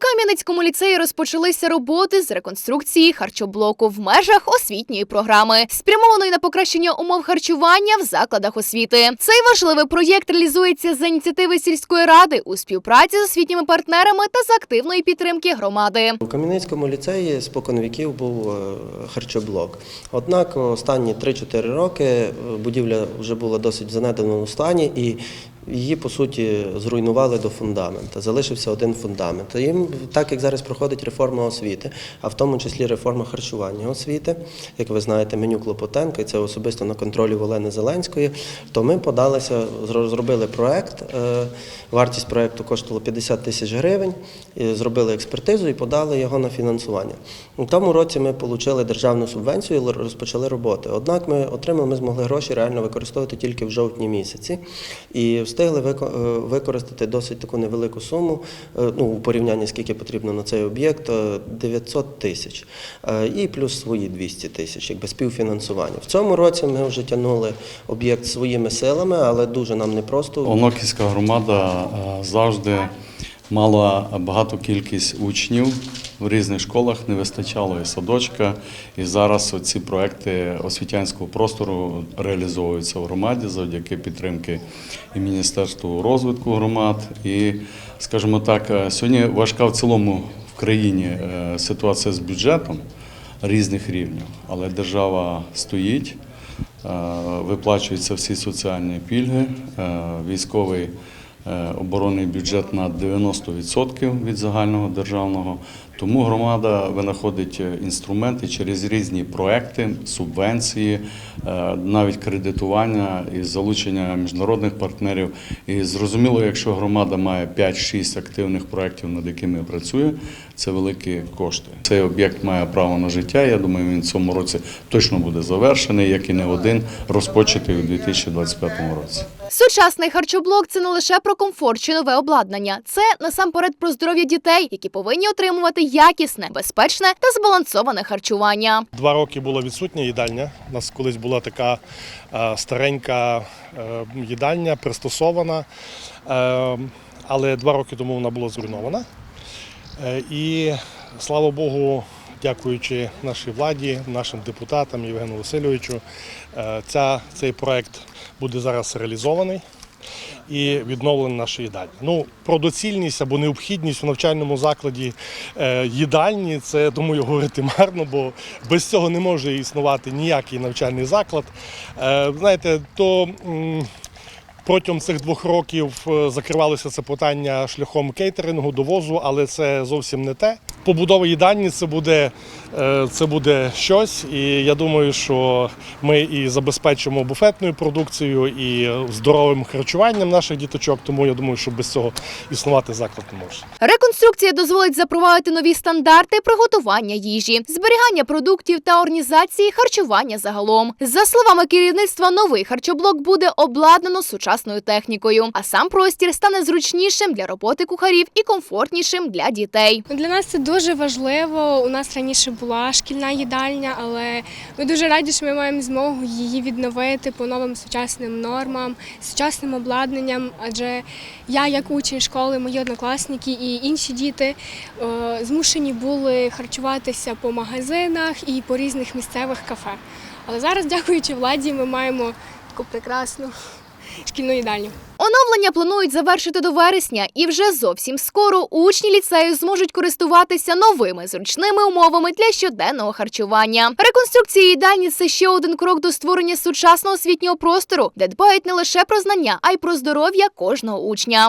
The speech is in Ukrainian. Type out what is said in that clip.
Кам'янецькому ліцеї розпочалися роботи з реконструкції харчоблоку в межах освітньої програми, спрямованої на покращення умов харчування в закладах освіти. Цей важливий проєкт реалізується за ініціативи сільської ради у співпраці з освітніми партнерами та з активної підтримки громади. У Кам'янецькому ліцеї спокон віків був е, харчоблок. Однак останні 3-4 роки е, будівля вже була досить в стані і її по суті зруйнували до фундамента. Залишився один фундамент. І так як зараз проходить реформа освіти, а в тому числі реформа харчування освіти, як ви знаєте, меню Клопотенка, і це особисто на контролі Олени Зеленської, то ми подалися, зро- зробили проект. Е, Вартість проекту коштувала 50 тисяч гривень. Зробили експертизу і подали його на фінансування. У тому році ми отримали державну субвенцію і розпочали роботи. Однак ми отримали, ми змогли гроші реально використовувати тільки в жовтні місяці і встигли е, використати досить таку невелику суму. е, Ну, у порівнянні скільки потрібно на цей об'єкт, е, 900 тисяч Е, і плюс свої 200 тисяч, якби співфінансування. В цьому році ми вже тягнули об'єкт своїми силами, але дуже нам непросто. Оноківська громада завжди мала багату кількість учнів в різних школах, не вистачало і садочка. І зараз ці проекти освітянського простору реалізовуються в громаді завдяки підтримки і Міністерству розвитку громад. І, скажімо так, е, сьогодні важка в цілому в країні е, ситуація з бюджетом різних рівнів, але держава стоїть. Е, Виплачуються всі соціальні пільги. Військовий оборонний бюджет на 90% від загального державного. Тому громада винаходить е, інструменти через різні проекти, субвенції, е, навіть кредитування і залучення міжнародних партнерів. І зрозуміло, якщо громада має 5-6 активних проєктів, над якими працює, це великі кошти. Цей об'єкт має право на життя. Я думаю, він в цьому році точно буде завершений, як і не один розпочатий у 2025 році. Сучасний харчоблок це не лише про комфорт чи нове обладнання, це насамперед про здоров'я дітей, які повинні отримувати якісне, безпечне та збалансоване харчування. Два роки була відсутня їдальня. У нас колись була така е, старенька е, їдальня, пристосована, е, але два роки тому вона була зруйнована. І слава Богу, дякуючи нашій владі, нашим депутатам Євгену Васильовичу, ця, цей проект буде зараз реалізований. І відновлення нашої їдальні. Ну про доцільність або необхідність у навчальному закладі е, їдальні, це думаю, говорити марно, бо без цього не може існувати ніякий навчальний заклад. Е, знаєте, то протягом цих двох років е, закривалося це питання шляхом кейтерингу, довозу, але це зовсім не те. Побудова їдальні це буде, е, це буде щось, і я думаю, що ми і забезпечимо буфетною продукцією, і здоровим харчуванням наших діточок. Тому я думаю, що без цього існувати заклад не може. Реконструкція дозволить запровадити нові стандарти приготування їжі, зберігання продуктів та організації харчування загалом. За словами керівництва, новий харчоблок буде обладнано сучасною технікою, а сам простір стане зручнішим для роботи кухарів і комфортнішим для дітей. Для нас це дуже важливо. У нас раніше була шкільна їдальня, але ми дуже раді, що ми маємо змогу її відновити по новим сучасним нормам, сучасним обладнанням. Адже я, як учень школи, мої однокласники і інші діти е, змушені були харчуватися по магазинах і по різних місцевих кафе. Але зараз, дякуючи владі, ми маємо таку прекрасну шкільну їдальню. Оновлення планують завершити до вересня, і вже зовсім скоро учні ліцею зможуть користуватися новими зручними умовами для щоденного харчування. Реконструкція їдальні це ще один крок до створення сучасного освітнього простору, де дбають не лише про знання, а й про здоров'я кожного учня.